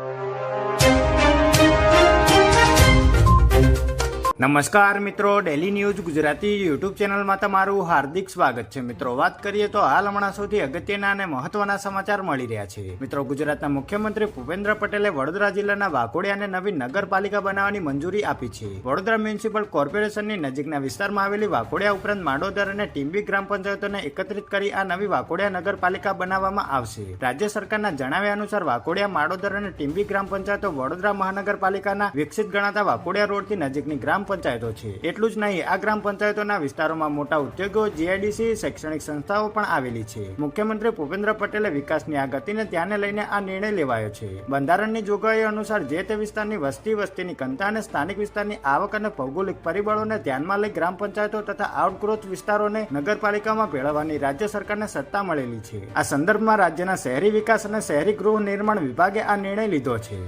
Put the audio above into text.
you. નમસ્કાર મિત્રો daily news Gujarati YouTube ચેનલમાં તમારું હાર્દિક સ્વાગત છે. મિત્રો, વાત કરીએ તો હાલ હમણાં સૌથી અગત્યના અને મહત્વના સમાચાર મળી રહ્યા છે. મિત્રો, ગુજરાતના મુખ્યમંત્રી ભૂપેન્દ્ર પટેલે વડોદરા જિલ્લાના વાકોડિયાને નવી નગરપાલિકા બનાવવાની મંજૂરી આપી છે. વડોદરા મ્યુનિસિપલ કોર્પોરેશનની નજીકના વિસ્તારમાં આવેલી વાકોડિયા ઉપરાંત માડોદર અને ટીમ્બી ગ્રામ પંચાયતોને એકત્રિત કરી આ નવી વાકોડિયા નગરપાલિકા બનાવવામાં આવશે. રાજ્ય સરકારના જણાવ્યા અનુસાર વાકોડિયા માડોદર અને ટીમ્બી ગ્રામ પંચાયતો વડોદરા મહાનગરપાલિકાના વિકસિત ગણાતા વાકોડિયા રોડથી નજીકની ગ્રામ પંચાયતો છે. એટલું જ નહીં, આ ગ્રામ પંચાયતોના વિસ્તારોમાં મોટા ઉદ્યોગો જીઆઈડીસી શૈક્ષણિક સંસ્થાઓ પણ આવેલી છે. મુખ્યમંત્રી ભૂપેન્દ્ર પટેલે વિકાસની આ ગતિને ધ્યાને લઈને આ નિર્ણય લેવાયો છે. બંધારણની જોગવાઈઓ અનુસાર જે તે વિસ્તારની વસ્તી, વસ્તીની ઘનતા અને સ્થાનિક વિસ્તારની આવક અને ભૌગોલિક પરિબળોને ધ્યાનમાં લઈ ગ્રામ પંચાયતો તથા આઉટગ્રોથ વિસ્તારોને નગરપાલિકામાં ભેળવવાની રાજ્ય સરકારને સત્તા મળેલી છે. આ સંદર્ભમાં રાજ્યના શહેરી વિકાસ અને શહેરી ગૃહ નિર્માણ વિભાગે આ નિર્ણય લીધો છે.